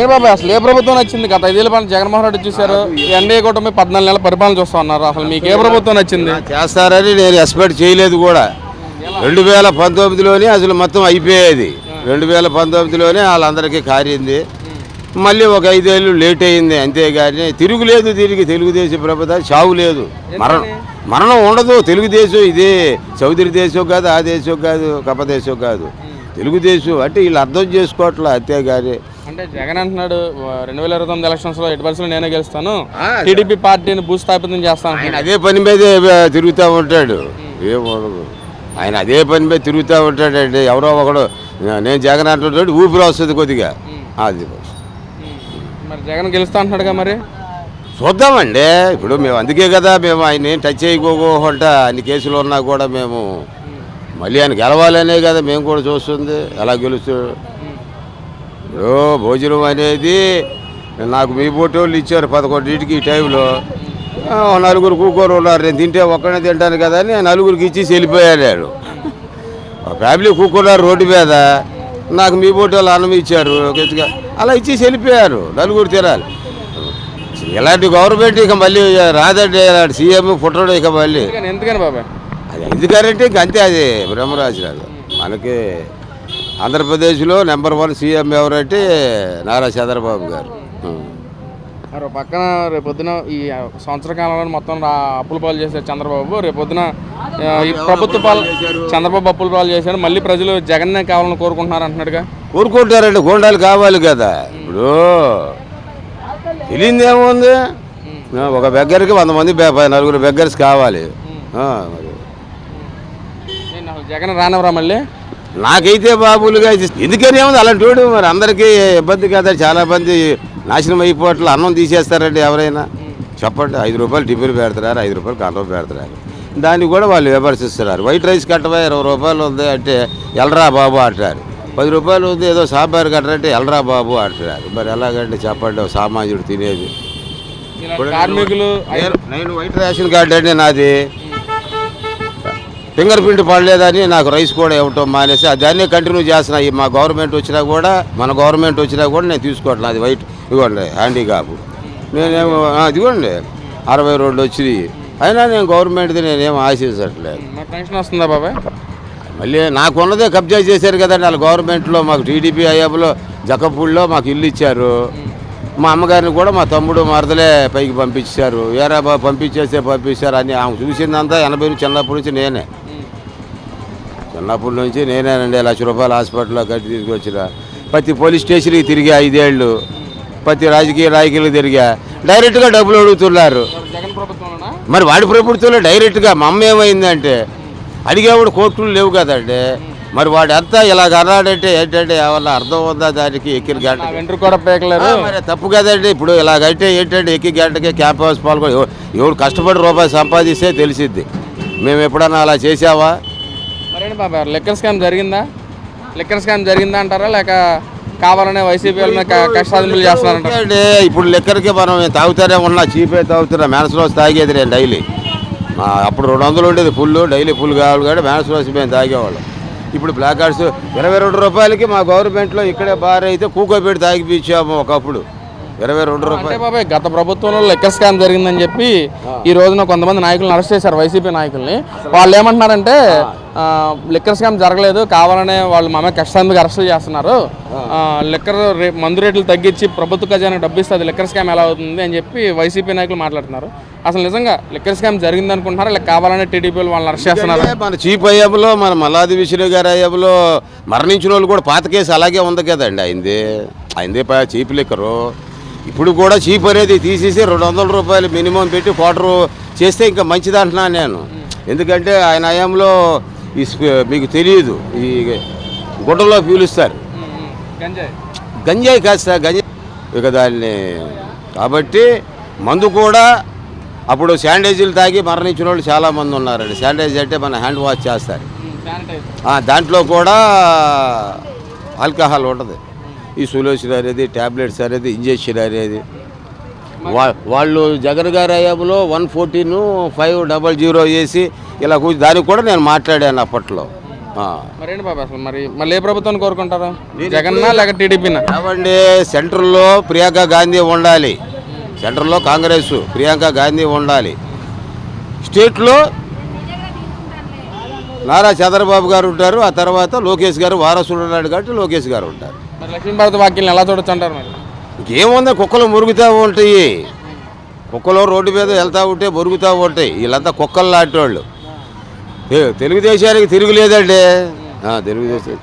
ఏ బాబాయ్ అసలు ఏ ప్రభుత్వం నచ్చింది? గత ఐదేళ్ళ పాలన జగన్మోహన్ రెడ్డి చూశారు. ఎన్డీఏ కూటమి పద్నాలుగు నెలల పరిపాలన చూస్తా ఉన్నారు. అసలు మీకు ఏ ప్రభుత్వం నచ్చింది? చేస్తారని నేను ఎక్స్పెక్ట్ చేయలేదు కూడా. రెండు వేల పంతొమ్మిదిలోనే అసలు మొత్తం అయిపోయేది. రెండు వేల పంతొమ్మిదిలోనే వాళ్ళందరికీ కారింది. మళ్ళీ ఒక ఐదేళ్ళు లేట్ అయింది అంతేగాని తిరుగులేదు తిరిగి తెలుగుదేశం ప్రభుత్వం చావు లేదు. మరణం మరణం ఉండదు. తెలుగుదేశం ఇది చౌదరి దేశం కాదు ఆ దేశం కాదు కప్ప దేశం కాదు. తెలుగుదేశం అంటే వీళ్ళు అర్థం చేసుకోవట్లే అంతేగాని అంటే జగన్ అంటున్నాడు రెండు వేల ఇరవై తొమ్మిది ఎలక్షన్స్లో ఎటు పరిస్థితుల్లో నేనే గెలుస్తాను. టీడీపీ పార్టీని భూస్థాపితం చేస్తాను ఆయన అదే పని మీదే తిరుగుతూ ఉంటాడు. ఆయన అదే పని మీద తిరుగుతూ ఉంటాడండి. ఎవరో ఒకడు నేను జగన్ అంటుంటాడు ఊపిరి వస్తుంది కొద్దిగా. అది. మరి జగన్ గెలుస్తా అంటున్నాడుగా మరి? చూద్దామండి. ఇప్పుడు మేము అందుకే కదా మేము ఆయన ఏం టచ్ చేయకోకుండా అన్ని కేసులు ఉన్నా కూడా మేము మళ్ళీ ఆయన గెలవాలనే కదా మేము కూడా చూస్తుంది. ఎలా గెలుస్తాడు? ఇప్పుడు భోజనం అనేది నాకు మీ ఫోటోలు ఇచ్చారు పదకొండింటికి ఈ టైంలో. నలుగురు కూకోరు ఉన్నారు. నేను తింటే ఒక్కడే తింటాను కదా అని నలుగురికి ఇచ్చి వెళ్ళిపోయాడు ఫ్యామిలీ కూకున్నారు రోడ్డు మీద. నాకు మీ ఫోటోలు అన్నం ఇచ్చారు. అలా ఇచ్చేసి వెళ్ళిపోయారు. నలుగురు తినాలి. ఇలాంటి గవర్నమెంట్ ఇక మళ్ళీ రాదండి ఇలాంటి సీఎం పుట్టడు ఇక మళ్ళీ. ఎందుకని ఎందుకని బాబాయ్? అది ఎందుకంటే ఇంక అంతే అది బ్రహ్మరాజు మనకి ఆంధ్రప్రదేశ్లో నెంబర్ వన్ సీఎం ఎవరంటే నారా చంద్రబాబు గారు. మరి ఓ పక్కన రేపొద్దున ఈ సంవత్సర కాలంలో మొత్తం రా- అప్పుల పాలు చేశారు చంద్రబాబు. రేపొద్దున ఆ, ఈ ప్రభుత్వ పాలు చంద్రబాబు అప్పుల పాలు చేశారు. మళ్ళీ ప్రజలు జగన్నే కావాలని కోరుకుంటున్నారు అంటున్నాడుగా. కోరుకుంటారండి గోండాలు కావాలి కదా. ఇప్పుడు తెలియదు ఏముంది ఆ, ఒక బెగ్గరికి వంద మంది బె- నలుగురు బెగ్గర్స్ కావాలి. ఆ, మరి. అసలు జగన్ రానవరా మళ్ళీ? నాకైతే బాబులుగా ఎందుకని ఏముంది? అలాంటి వాడు మరి అందరికీ ఇబ్బంది కదా. చాలా మంది నాశనం అయిపోవట్లు అన్నం తీసేస్తారండి ఎవరైనా. చెప్పండి ఐదు రూపాయలు టిఫిన్ పెడుతున్నారు ఐదు రూపాయలు కంటం పెడుతున్నారు దాన్ని కూడా వాళ్ళు విమర్శిస్తున్నారు. వైట్ రైస్ కట్టవా ఇరవై రూపాయలు ఉంది అంటే ఎల్రా బాబు అంటారు. పది రూపాయలు ఉంది ఏదో సాంబార్ కట్టరంటే ఎల్రా బాబు అంటున్నారు మరి ఎలాగంటే చెప్పండి సామాన్యుడు తినేది. కార్మికులు నేను వైట్ రేషన్ కార్డు అండి నాది. ఫింగర్ ప్రింట్ పడలేదని నాకు రైస్ కూడా ఇవ్వటం మానేసి దాన్నే కంటిన్యూ చేస్తున్నా. మా గవర్నమెంట్ వచ్చినా కూడా మన గవర్నమెంట్ వచ్చినా కూడా నేను తీసుకోవట్లేదు అది వైట్ ఇదిగోండి హ్యాండీకాప్ నేనేమో ఇదిగోండి అరవై రెండు వచ్చినాయి. అయినా నేను గవర్నమెంట్ది నేనేం ఆశించట్లేదు. వస్తుందా బాబాయ్? మళ్ళీ నాకు ఉన్నదే కబ్జా చేశారు కదండి వాళ్ళ గవర్నమెంట్లో. మాకు టీడీపీ అయ్యాపులో జక్కపూడిలో మాకు ఇల్లు ఇచ్చారు. మా అమ్మగారిని కూడా మా తమ్ముడు మరదలే పైకి పంపించారు. ఏరా బాబు పంపించేస్తే పంపించారు అని ఆమె చూసిందంతా ఎనభై నుంచి చిన్నప్పటి నుంచి నేనే. చిన్నప్పటి నుంచి నేనేనండి లక్ష రూపాయలు హాస్పిటల్లో కట్టి తీసుకొచ్చిన. ప్రతి పోలీస్ స్టేషన్కి తిరిగా ఐదేళ్ళు ప్రతి రాజకీయ నాయకులు తిరిగా. డైరెక్ట్గా డబ్బులు అడుగుతున్నారు. మరి వాడి ప్రభుత్వంలో డైరెక్ట్గా మా అమ్మ ఏమైందంటే అడిగేవాడు కోర్టులు లేవు కదండి. మరి వాడు అంతా ఇలాగ అన్నాడంటే ఏంటంటే ఏమన్నా అర్థం ఉందా దానికి ఎక్కిన గంట మరి తప్పు కదండి. ఇప్పుడు ఇలాగంటే ఏంటంటే ఎక్కి గంటకి క్యాంప్ హౌస్ పాల్గొని ఎవ- ఎవడు కష్టపడి రూపాయి సంపాదిస్తే తెలిసిద్ది. మేము ఎప్పుడన్నా అలా చేసావా మరేంటి బాబాయ్ లిక్కర్ స్కామ్ జరిగిందా? లిక్కర్ స్కామ్ జరిగిందా అంటారా? లేక కావాలనే వైసీపీ కష్టాదింపులు చేస్తున్నారంటారా? అంటే ఇప్పుడు లెక్కరికి మనం తాగుతానే ఉన్నా చీపే తాగుతున్నా మేనస్ రోజు తాగేది నేను డైలీ. అప్పుడు రెండు వందలు ఉండేది ఫుల్ డైలీ ఫుల్ కావాలి కాబట్టి మేనస్ రోజు మేము తాగేవాళ్ళం. ఇప్పుడు బ్లాక్ కార్డ్స్ ఇరవై రెండు రూపాయలకి మా గవర్నమెంట్లో ఇక్కడే బార్ అయితే కూకోబెట్టి తాగిపించాము ఒకప్పుడు. ఇరవై రెండు రూపాయలు. బాబాయ్ గత ప్రభుత్వంలో లెక్కర్ స్కామ్ జరిగిందని చెప్పి ఈ రోజున కొంతమంది నాయకులను అరెస్ట్ చేశారు వైసీపీ నాయకుల్ని. వాళ్ళు ఏమంటున్నారంటే లిక్కర్ స్కామ్ జరగలేదు. కావాలనే వాళ్ళు మా కష్టానికి అరెస్ట్ చేస్తున్నారు. లిక్కర్ మందు రేట్లు తగ్గించి ప్రభుత్వ ఖజానా డబ్బు ఇస్తే అది లిక్కర్ స్కామ్ ఎలా అవుతుంది అని చెప్పి వైసీపీ నాయకులు మాట్లాడుతున్నారు. అసలు నిజంగా లిక్కర్ స్కామ్ జరిగింది అనుకుంటున్నారా? లేక కావాలనే టీడీపీ వాళ్ళు వాళ్ళని అరెస్ట్ చేస్తున్నారు? మన చీఫ్ అయ్యబులో మన మల్లాది విశ్వ గారి అయ్యబులో మరణించిన వాళ్ళు కూడా పాత కేసు అలాగే ఉంది కదండి. అయింది. అయిందే చీప్ లిక్కరు ఇప్పుడు కూడా చీప్ అనేది తీసేసి రెండు వందల రూపాయలు మినిమం పెట్టి క్వార్టర్ చేస్తే ఇంకా మంచిది అంటున్నాను నేను. ఎందుకంటే ఆయన హయాంలో ఈ మీకు తెలియదు. ఈ గుడ్డలో పీలుస్తారు. గంజాయి. కాదు సార్ గంజాయి ఇక దాన్ని కాబట్టి మందు కూడా అప్పుడు శానిటైజర్లు తాగి మరణించిన వాళ్ళు చాలామంది ఉన్నారండి. శానిటైజర్ అంటే మన హ్యాండ్ వాష్ చేస్తారు. దాంట్లో కూడా ఆల్కహాల్ ఉంటుంది. ఈ సులోషన్ అనేది ట్యాబ్లెట్స్ అనేది ఇంజెక్షన్ అనేది. వా- వాళ్ళు జగన్ గారి హయాంలో one fourteen five double zero చేసి ఇలా కూర్చు దానికి కూడా నేను మాట్లాడాను అప్పట్లో. మరేంటి బాబా అసలు మరి మళ్ళీ ఏ ప్రభుత్వాన్ని కోరుకుంటారు? జగన్నా లేక టీడీపీనా? ఏమండి సెంటర్లో ప్రియాంక గాంధీ ఉండాలి. సెంటర్లో కాంగ్రెస్ ప్రియాంక గాంధీ ఉండాలి. స్టేట్లో నారా చంద్రబాబు గారు ఉంటారు ఆ తర్వాత లోకేష్ గారు వారసుడు ఉన్నాడు కాబట్టి లోకేష్ గారు ఉంటారు. మరి వాక్యాలను ఎలా చూడొచ్చు అంటారు మరి? ఇంకేముంది కుక్కలు మురుగుతూ ఉంటాయి. కుక్కలు రోడ్డు మీద వెళ్తూ ఉంటే మురుగుతూ ఉంటాయి. వీళ్ళంతా కుక్కలు లాంటి వాళ్ళు తెలుగుదేశానికి తిరుగులేదండి. ఆ, తెలుగుదేశం.